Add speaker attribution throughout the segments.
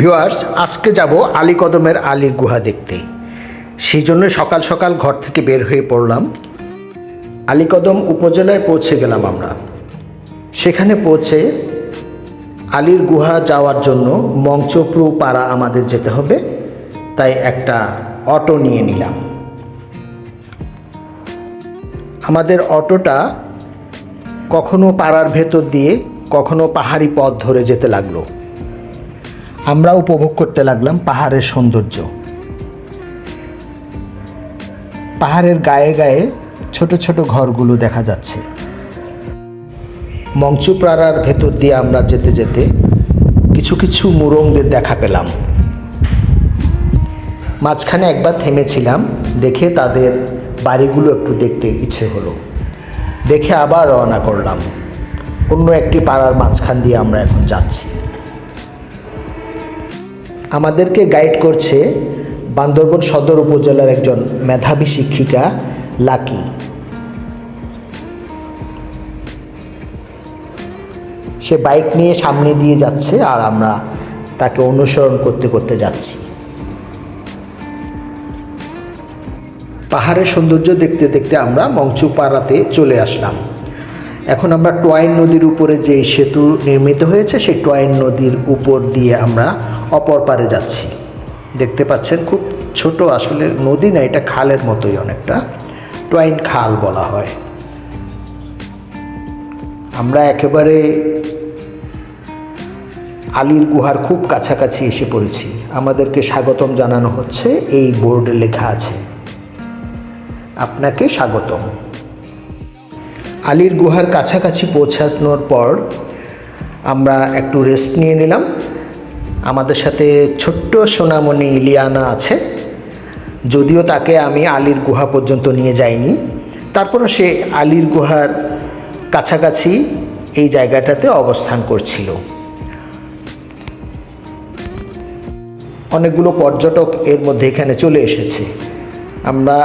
Speaker 1: Viewers আজকে যাব আলী কদমের আলীর গুহা দেখতে। সেই জন্য সকাল সকাল ঘর থেকে বের হয়ে পড়লাম। আলীকদম উপজেলায় পৌঁছে গেলাম আমরা। সেখানে পৌঁছে আলীর গুহা যাওয়ার জন্য মঞ্চপ্রু পাড়া আমাদের যেতে হবে, তাই একটা অটো নিয়ে নিলাম। আমাদের অটোটা কখনো পাড়ার ভেতর দিয়ে, কখনো পাহাড়ি পথ ধরে যেতে লাগল। আমরা উপভোগ করতে লাগলাম পাহাড়ের সৌন্দর্য। পাহাড়ের গায়ে গায়ে ছোট ছোট ঘরগুলো দেখা যাচ্ছে। মঞ্চপ্রাড়ার ভেতর দিয়ে আমরা যেতে যেতে কিছু কিছু মুরংদের দেখা পেলাম। মাঝখানে একবার থেমেছিলাম, দেখে তাদের বাড়িগুলো একটু দেখতে ইচ্ছে হলো। দেখে আবার রওনা করলাম। অন্য একটি পাড়ার মাঝখান দিয়ে আমরা এখন যাচ্ছি। আমাদেরকে গাইড করছে বান্দরবন সদর উপজেলার একজন মেধাবী শিক্ষিকা লাকি। সে বাইক নিয়ে সামনে দিয়ে যাচ্ছে আর আমরা তাকে অনুসরণ করতে করতে যাচ্ছি। পাহাড়ের সৌন্দর্য দেখতে দেখতে আমরা মংচুপাড়াতে চলে আসলাম। এখন আমরা টোয়াইন নদীর উপরে যে সেতু নির্মিত হয়েছে, সেই টোয়াইন নদীর উপর দিয়ে আমরা অপর পারে যাচ্ছি। দেখতে পাচ্ছেন খুব ছোট আসলে নদী না, এটা খালের মতোই অনেকটা। টোয়াইন খাল বলা হয়। আমরা একেবারে আলীর গুহার খুব কাছাকাছি এসে পড়েছি। আমাদেরকে স্বাগতম জানানো হচ্ছে, এই বোর্ডে লেখা আছে। আপনাকে স্বাগতম। আলীর গুহার কাছাকাছি পৌঁছানোর পর আমরা একটু রেস্ট নিয়ে নিলাম। আমাদের সাথে ছোট্ট সোনামণি ইলিয়ানা আছে। যদিও তাকে আমি আলীর গুহা পর্যন্ত নিয়ে যাইনি। তারপরও সে আলীর গুহার কাছাকাছি এই জায়গাটাতে অবস্থান করছিল। অনেকগুলো পর্যটক এর মধ্যে এখানে চলে এসেছে। আমরা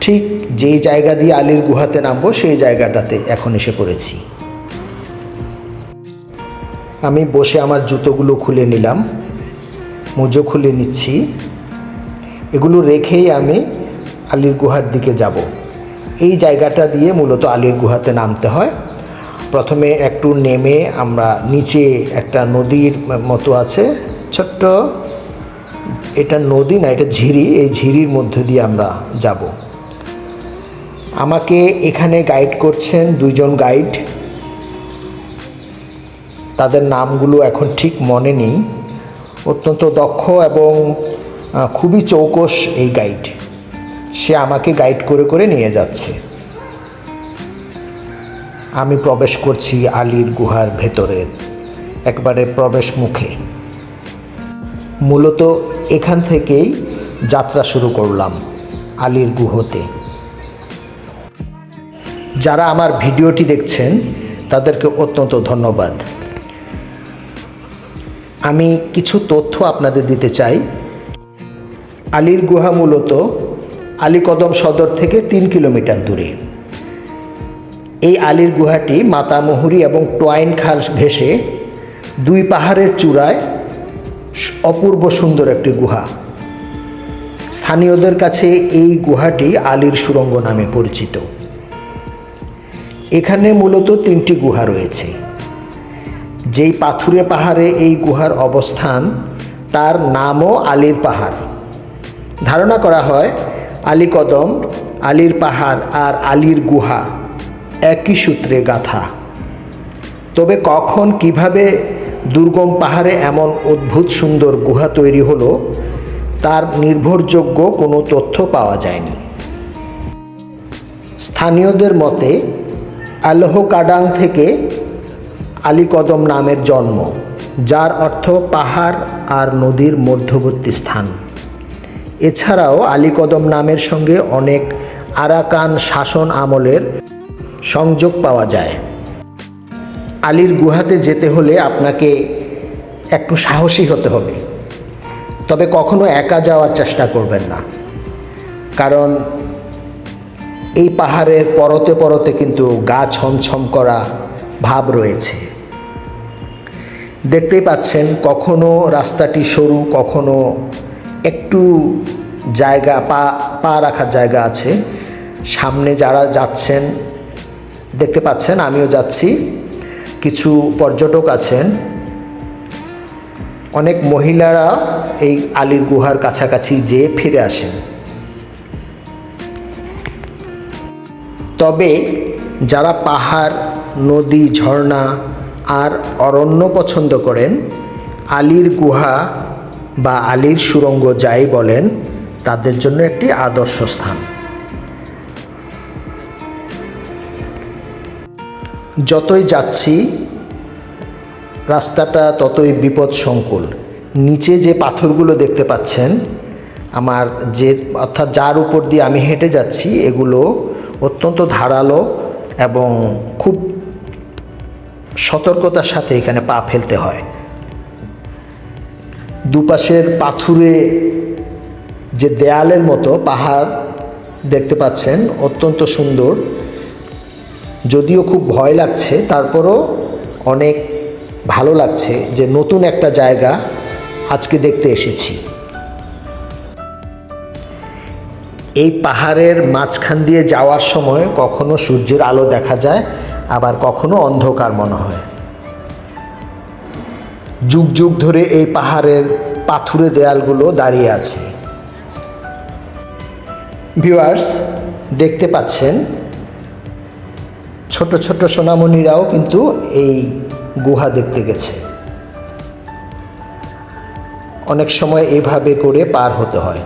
Speaker 1: ঠিক যেই জায়গা দিয়ে আলীর গুহাতে নামবো, সেই জায়গাটাতে এখন এসে পড়েছি। আমি বসে আমার জুতোগুলো খুলে নিলাম। মোজো খুলে নিচ্ছি। এগুলো রেখেই আমি আলীর গুহার দিকে যাব। এই জায়গাটা দিয়ে মূলত আলীর গুহাতে নামতে হয়। প্রথমে একটু নেমে আমরা নিচে একটা নদীর মতো আছে, ছোট্ট। এটা নদী না, এটা ঝিরি। এই ঝিরির মধ্যে দিয়ে আমরা যাব। আমাকে এখানে গাইড করছেন দুইজন গাইড তাদের নামগুলো এখন ঠিক মনে নেই। অত্যন্ত দক্ষ এবং খুবই চৌকস এই গাইড। সে আমাকে গাইড করে করে নিয়ে যাচ্ছে। আমি প্রবেশ করছি আলীর গুহার ভেতরের একবারে প্রবেশ মুখে। মূলত এখান থেকেই যাত্রা শুরু করলাম আলীর গুহতে। যারা আমার ভিডিওটি দেখছেন, তাদেরকে অত্যন্ত ধন্যবাদ। আমি কিছু তথ্য আপনাদের দিতে চাই। আলীর গুহা মূলত আলীকদম সদর থেকে তিন কিলোমিটার দূরে। এই আলীর গুহাটি মাতামহুরি এবং টোয়াইন খাল ঘেঁষে দুই পাহাড়ের চূড়ায় অপূর্ব সুন্দর একটি গুহা। স্থানীয়দের কাছে এই গুহাটি আলীর সুরঙ্গ নামে পরিচিত। এখানে মূলত তিনটি গুহা রয়েছে। যেই পাথুরে পাহাড়ে এই গুহার অবস্থান, তার নামও আলীর পাহাড়। ধারণা করা হয়, আলী কদম, আলীর পাহাড় আর আলীর গুহা একই সূত্রে গাথা। তবে কখন, কীভাবে দুর্গম পাহাড়ে এমন অদ্ভুত সুন্দর গুহা তৈরি হলো, তার নির্ভরযোগ্য কোনো তথ্য পাওয়া যায়নি। স্থানীয়দের মতে আলহ কাডাং থেকে আলীকদম নামের জন্ম, যার অর্থ পাহাড় আর নদীর মধ্যবর্তী স্থান। এছাড়াও আলীকদম নামের সঙ্গে অনেক আরাকান শাসন আমলের সংযোগ পাওয়া যায়। আলীর গুহাতে যেতে হলে আপনাকে একটু সাহসী হতে হবে। তবে কখনো একা যাওয়ার চেষ্টা করবেন না। কারণ এই পাহাড়ের পরতে পরতে কিন্তু গা ছমছম করা ভাব রয়েছে। দেখতেই পাচ্ছেন কখনো রাস্তাটি সরু, কখনো একটু জায়গা, পা পা রাখার জায়গা আছে। সামনে যারা যাচ্ছেন, দেখতে পাচ্ছেন আমিও যাচ্ছি। কিছু পর্যটক আছেন। অনেক মহিলারা এই আলীর গুহার কাছাকাছি যেয়ে ফিরে আসেন। তবে যারা পাহাড়, নদী, ঝর্ণা আর অরণ্য পছন্দ করেন, আলীর গুহা বা আলীর সুরঙ্গ যাই বলেন, তাদের জন্য একটি আদর্শ স্থান। যতই যাচ্ছি, রাস্তাটা ততই বিপদ সংকুল নিচে যে পাথরগুলো দেখতে পাচ্ছেন, আমার যে, অর্থাৎ যার উপর দিয়ে আমি হেঁটে যাচ্ছি, এগুলো অত্যন্ত ধারালো এবং খুব সতর্কতার সাথে এখানে পা ফেলতে হয়। দুপাশের পাথুরে যে দেয়ালের মতো পাহাড় দেখতে পাচ্ছেন, অত্যন্ত সুন্দর। যদিও খুব ভয় লাগছে, তারপরও অনেক ভালো লাগছে যে নতুন একটা জায়গা আজকে দেখতে এসেছি। এই পাহাড়ের মাঝখান দিয়ে যাওয়ার সময় কখনো সূর্যের আলো দেখা যায় আবার কখনো অন্ধকার মনে হয়। যুগ যুগ ধরে এই পাহাড়ের পাথুরে দেয়ালগুলো দাঁড়িয়ে আছে। ভিউয়ার্স দেখতে পাচ্ছেন, ছোট ছোট সোনামণিরাও কিন্তু এই গুহা দেখতে গেছে। অনেক সময় এভাবে করে পার হতে হয়।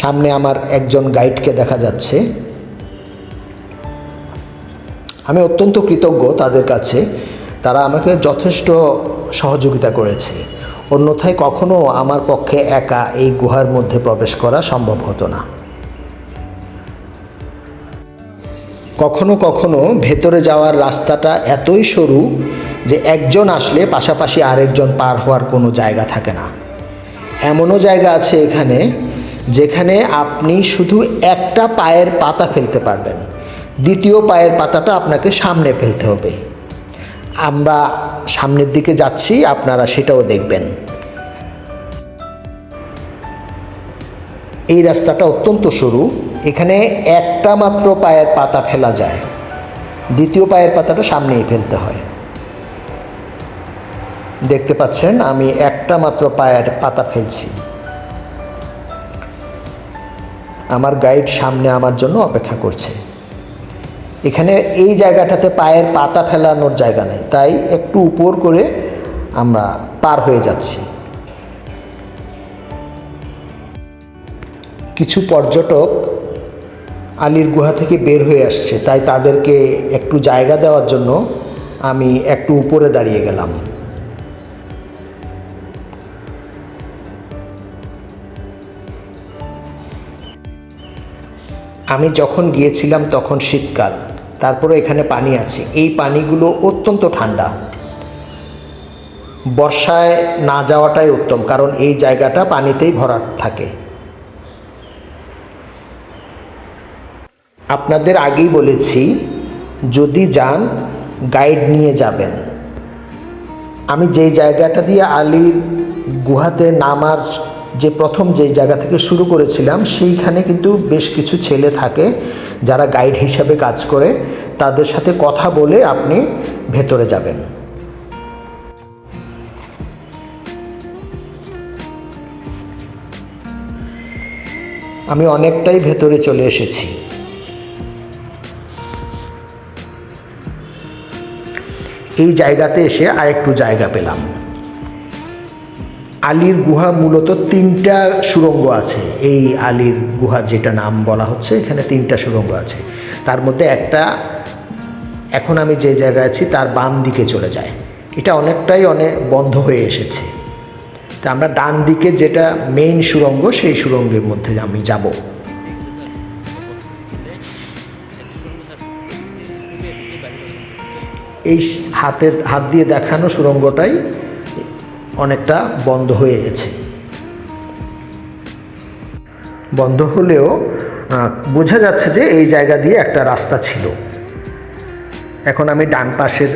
Speaker 1: সামনে আমার একজন গাইডকে দেখা যাচ্ছে। আমি অত্যন্ত কৃতজ্ঞ তাদের কাছে। তারা আমাকে যথেষ্ট সহযোগিতা করেছে। অন্যথায় কখনো আমার পক্ষে একা এই গুহার মধ্যে প্রবেশ করা সম্ভব হতো না। কখনো কখনো ভেতরে যাওয়ার রাস্তাটা এতই সরু যে একজন আসলে পাশাপাশি আরেকজন পার হওয়ার কোনো জায়গা থাকে না। এমনও জায়গা আছে এখানে যেখানে আপনি শুধু একটা পায়ের পাতা ফেলতে পারবেন। দ্বিতীয় পায়ের পাতাটা আপনাকে সামনে ফেলতে হবে। আমরা সামনের দিকে যাচ্ছি, আপনারা সেটাও দেখবেন। এই রাস্তাটা অত্যন্ত সরু, এখানে একটা মাত্র পায়ের পাতা ফেলা যায়। দ্বিতীয় পায়ের পাতাটা সামনেই ফেলতে হয়। দেখতে পাচ্ছেন, আমি একটা মাত্র পায়ের পাতা ফেলছি। আমার গাইড সামনে আমার জন্য অপেক্ষা করছে। এখানে এই জায়গাটাতে পায়ের পাতা ফেলানোর জায়গা নেই, তাই একটু উপর করে আমরা পার হয়ে যাচ্ছি। কিছু পর্যটক আলীর গুহা থেকে বের হয়ে আসছে, তাই তাদেরকে একটু জায়গা দেওয়ার জন্য আমি একটু উপরে দাঁড়িয়ে গেলাম। আমি যখন গিয়েছিলাম তখন শীতকাল, তারপরে এখানে পানি আছে। এই পানিগুলো অত্যন্ত ঠান্ডা। বর্ষায় না যাওয়াটাই উত্তম, কারণ এই জায়গাটা পানিতেই ভরা থাকে। আপনাদের আগেই বলেছি, যদি যান, গাইড নিয়ে যাবেন। আমি যেই জায়গাটা দিয়ে আলীর গুহাতে নামার যে প্রথম যে জায়গা থেকে শুরু করেছিলাম, সেইখানে কিন্তু বেশ কিছু ছেলে থাকে যারা গাইড হিসাবে কাজ করে, তাদের সাথে কথা বলে আপনি ভেতরে যাবেন। আমি অনেকটাই ভেতরে চলে এসেছি। এই জায়গাতে এসে আরেকটু জায়গা পেলাম। আলীর গুহা মূলত তিনটা সুড়ঙ্গ আছে। এই আলীর গুহা যেটা নাম বলা হচ্ছে, এখানে তিনটা সুড়ঙ্গ আছে। তার মধ্যে একটা, এখন আমি যে জায়গায় আছি, তার বাম দিকে চলে যায়। এটা অনেকটাই অনেক বন্ধ হয়ে এসেছে। তা আমরা ডান দিকে যেটা মেইন সুরঙ্গ, সেই সুরঙ্গের মধ্যে আমি যাব। এই হাতের, হাত দিয়ে দেখানো সুড়ঙ্গটাই অনেকটা বন্ধ হয়ে গেছে। বন্ধ হলেও বোঝা যাচ্ছে যে এই জায়গা দিয়ে একটা রাস্তা ছিল। এখন আমি ডান পাশের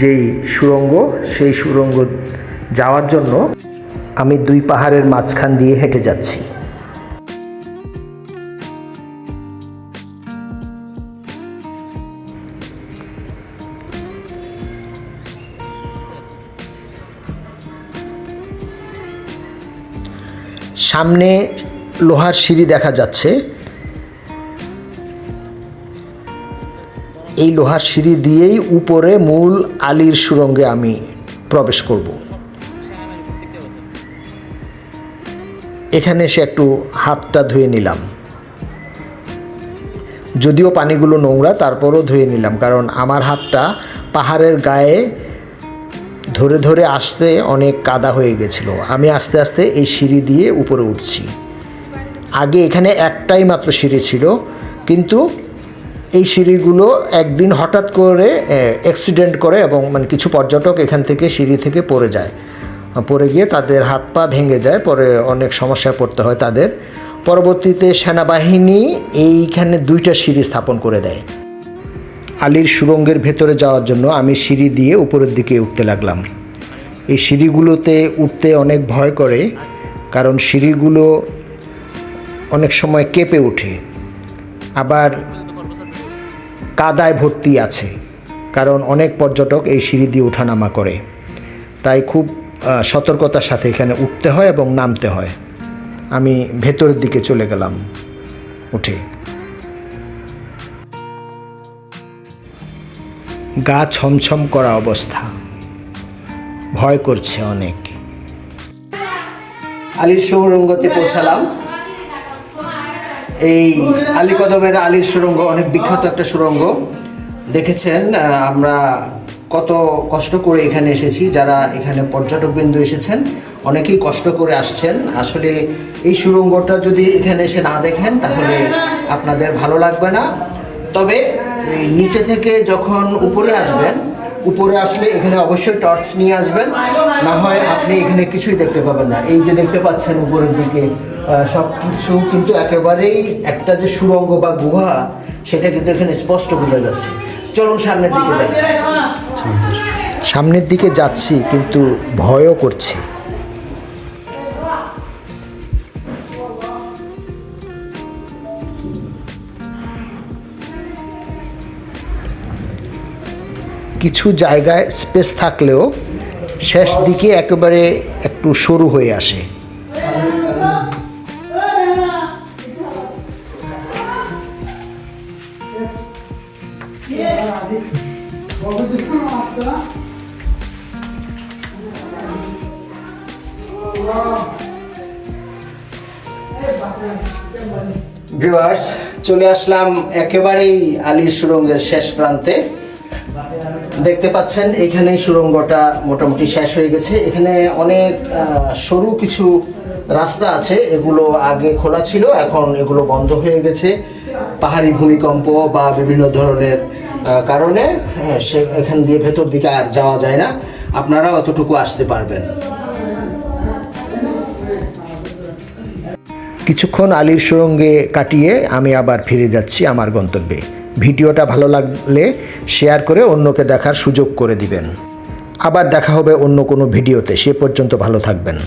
Speaker 1: যেই সুরঙ্গ, সেই সুরঙ্গ যাওয়ার জন্য আমি দুই পাহাড়ের মাঝখান দিয়ে হেঁটে যাচ্ছি। সামনে লোহার সিঁড়ি দেখা যাচ্ছে। এই লোহার সিঁড়ি দিয়েই উপরে মূল আলীর সুরঙ্গে আমি প্রবেশ করব। এখানে এসে একটু হাতটা ধুয়ে নিলাম। যদিও পানিগুলো নোংরা, তারপরও ধুয়ে নিলাম, কারণ আমার হাতটা পাহাড়ের গায়ে ধরে ধরে আসতে অনেক কাদা হয়ে গেছিল। আমি আস্তে আস্তে এই সিঁড়ি দিয়ে উপরে উঠছি। আগে এখানে একটাই মাত্র সিঁড়ি ছিল, কিন্তু এই সিঁড়িগুলো একদিন হঠাৎ করে অ্যাক্সিডেন্ট করে এবং মানে কিছু পর্যটক এখান থেকে সিঁড়ি থেকে পড়ে যায়। পড়ে গিয়ে তাদের হাত পা ভেঙে যায়, পরে অনেক সমস্যায় পড়তে হয় তাদের। পরবর্তীতে সেনাবাহিনী এইখানে দুইটা সিঁড়ি স্থাপন করে দেয়। আলীর সুরঙ্গের ভেতরে যাওয়ার জন্য আমি সিঁড়ি দিয়ে উপরের দিকে উঠতে লাগলাম। এই সিঁড়িগুলোতে উঠতে অনেক ভয় করে, কারণ সিঁড়িগুলো অনেক সময় কেঁপে ওঠে। আবার কাদায় ভর্তি আছে, কারণ অনেক পর্যটক এই সিঁড়ি দিয়ে ওঠানামা করে। তাই খুব সতর্কতার সাথে এখানে উঠতে হয় এবং নামতে হয়। আমি ভেতরের দিকে চলে গেলাম উঠে। গা ছমছম করা অবস্থা। ভয় করছে অনেক। আলীর সুরঙ্গতে পৌঁছালাম। এই আলী কদমের আলীর সুরঙ্গ অনেক বিখ্যাত একটা সুরঙ্গ। দেখেছেন আমরা কত কষ্ট করে এখানে এসেছি, যারা এখানে পর্যটক বিন্দু এসেছেন, অনেকেই কষ্ট করে আসছেন। আসলে এই সুরঙ্গটা যদি এখানে এসে না দেখেন, তাহলে আপনাদের ভালো লাগবে না। তবে এই নিচে থেকে যখন উপরে আসবেন উপরে আসলে এখানে অবশ্যই টর্চ নিয়ে আসবেন। না হয় আপনি এখানে কিছুই দেখতে পাবেন না। এই যে দেখতে পাচ্ছেন উপরের দিকে সব কিছু কিন্তু একেবারেই একটা যে সুরঙ্গ বা গুহা সেটা কিন্তু এখানে স্পষ্ট বোঝা যাচ্ছে। চলুন সামনের দিকে যাই। সামনের দিকে যাচ্ছি কিন্তু ভয়ও করছে। কিছু জায়গায় স্পেস থাকলেও শেষ দিকে একেবারে একটু সরু হয়ে আসে। চলে আসলাম একেবারেই আলী সুরঙ্গের শেষ প্রান্তে। দেখতে পাচ্ছেন এখানেই সুরঙ্গটা মোটামুটি শেষ হয়ে গেছে। এখানে অনেক সরু কিছু রাস্তা আছে এগুলো আগে খোলা ছিল এখন এগুলো বন্ধ হয়ে গেছে। পাহাড়ি ভূমিকম্প বা বিভিন্ন ধরনের কারণে হ্যাঁ, সে এখান দিয়ে ভেতর দিকে আর যাওয়া যায় না। আপনারা অতটুকু আসতে পারবেন। কিছুক্ষণ আলীর সুরঙ্গে কাটিয়ে আমি আবার ফিরে যাচ্ছি আমার গন্তব্যে। ভিডিওটা ভালো লাগলে শেয়ার করে অন্যকে দেখার সুযোগ করে দিবেন। আবার দেখা হবে অন্য কোনো ভিডিওতে। সে পর্যন্ত ভালো থাকবেন।